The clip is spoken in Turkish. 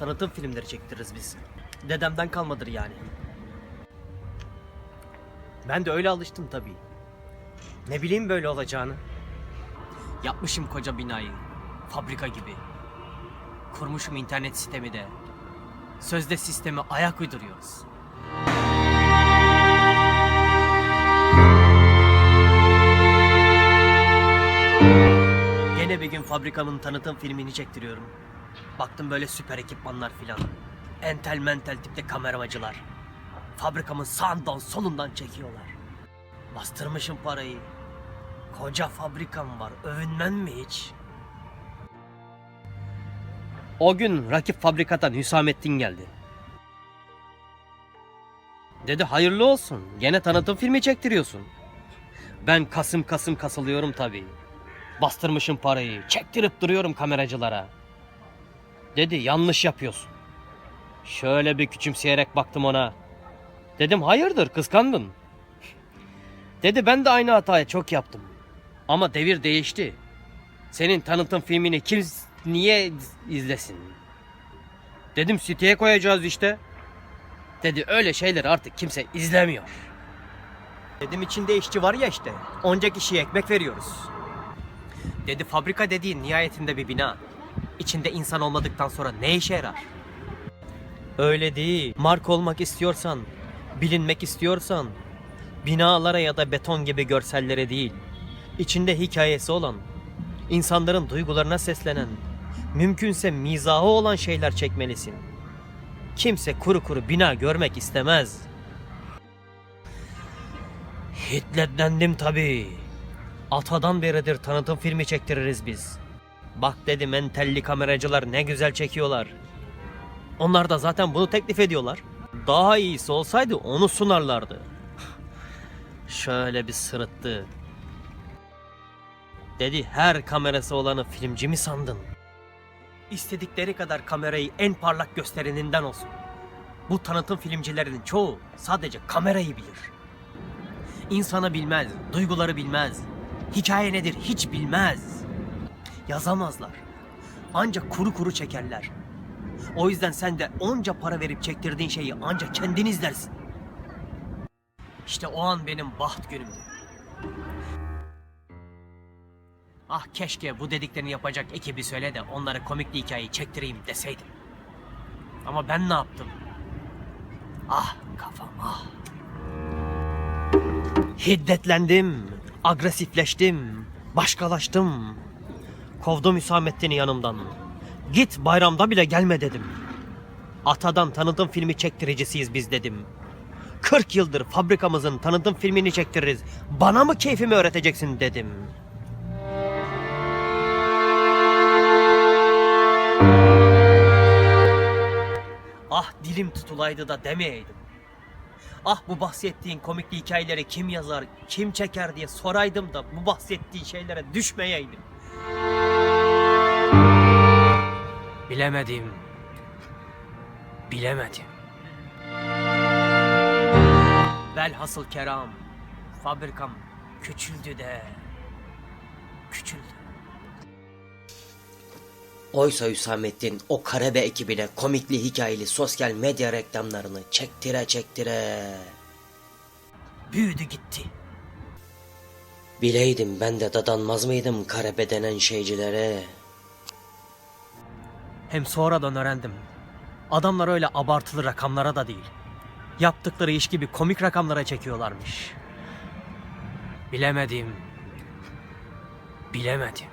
Tanıtım filmleri çektiririz biz. Dedemden kalmadır yani. Ben de öyle alıştım tabii. Ne bileyim böyle olacağını. Yapmışım koca binayı. Fabrika gibi. Kurmuşum internet sistemi de. Sözde sisteme ayak uyduruyoruz. Gene bir gün fabrikamın tanıtım filmini çektiriyorum. Baktım böyle süper ekipmanlar filan. Entel mentel tipte kameramacılar. Fabrikamın sağından solundan çekiyorlar. Bastırmışım parayı. Koca fabrikam var. Övünmem mi hiç? O gün rakip fabrikadan Hüsamettin geldi. Dedi hayırlı olsun. Gene tanıtım filmi çektiriyorsun. Ben kasım kasım kasılıyorum tabii. Bastırmışım parayı. Çektirip duruyorum kameracılara. Dedi yanlış yapıyorsun. Şöyle bir küçümseyerek baktım ona. Dedim hayırdır kıskandın. Dedi ben de aynı hatayı çok yaptım. Ama devir değişti. Senin tanıtım filmini kim niye izlesin? Dedim siteye koyacağız işte. Dedi öyle şeyler artık kimse izlemiyor. Dedim içinde işçi var ya işte. Onca kişiye ekmek veriyoruz. Dedi fabrika dediğin nihayetinde bir bina. İçinde insan olmadıktan sonra ne işe yarar? Öyle değil. Mark olmak istiyorsan, bilinmek istiyorsan, binalara ya da beton gibi görsellere değil, içinde hikayesi olan, insanların duygularına seslenen, mümkünse mizahı olan şeyler çekmelisin. Kimse kuru kuru bina görmek istemez. Hitlerlendim tabii. Atadan beridir tanıtım filmi çektiririz biz. Bak dedi mentelli kameracılar ne güzel çekiyorlar. Onlar da zaten bunu teklif ediyorlar. Daha iyisi olsaydı onu sunarlardı. Şöyle bir sırıttı. Dedi her kamerası olanı filmci mi sandın? İstedikleri kadar kamerayı en parlak göstereninden olsun. Bu tanıtım filmcilerinin çoğu sadece kamerayı bilir. İnsanı bilmez, duyguları bilmez. Hikaye nedir hiç bilmez. Yazamazlar. Ancak kuru kuru çekerler. O yüzden sen de onca para verip çektirdiğin şeyi ancak kendin izlersin. İşte o an benim baht günümdü. Ah keşke bu dediklerini yapacak ekibi söyle de onlara komik bir hikayeyi çektireyim deseydim. Ama ben ne yaptım? Ah kafam ah. Hiddetlendim, agresifleştim, başkalaştım. Kovdum Hüsamettin'i yanımdan. Git bayramda bile gelme dedim. Atadan tanıtım filmi çektiricisiyiz biz dedim. 40 yıldır fabrikamızın tanıtım filmini çektiririz. Bana mı keyfimi öğreteceksin dedim. Ah dilim tutulaydı da demeyeydim. Ah bu bahsettiğin komikli hikayeleri kim yazar, kim çeker diye soraydım da bu bahsettiğin şeylere düşmeyeydim. Bilemedim. Bilemedim. Velhasıl keram, fabrikam küçüldü de küçüldü. Oysa Hüsamettin o Karebe ekibine komikli hikayeli sosyal medya reklamlarını çektire çektire. Büyüdü gitti. Bileydim ben de dadanmaz mıydım Karebe denen şeycilere. Hem sonradan öğrendim. Adamlar öyle abartılı rakamlara da değil. Yaptıkları iş gibi komik rakamlara çekiyorlarmış. Bilemedim. Bilemedim.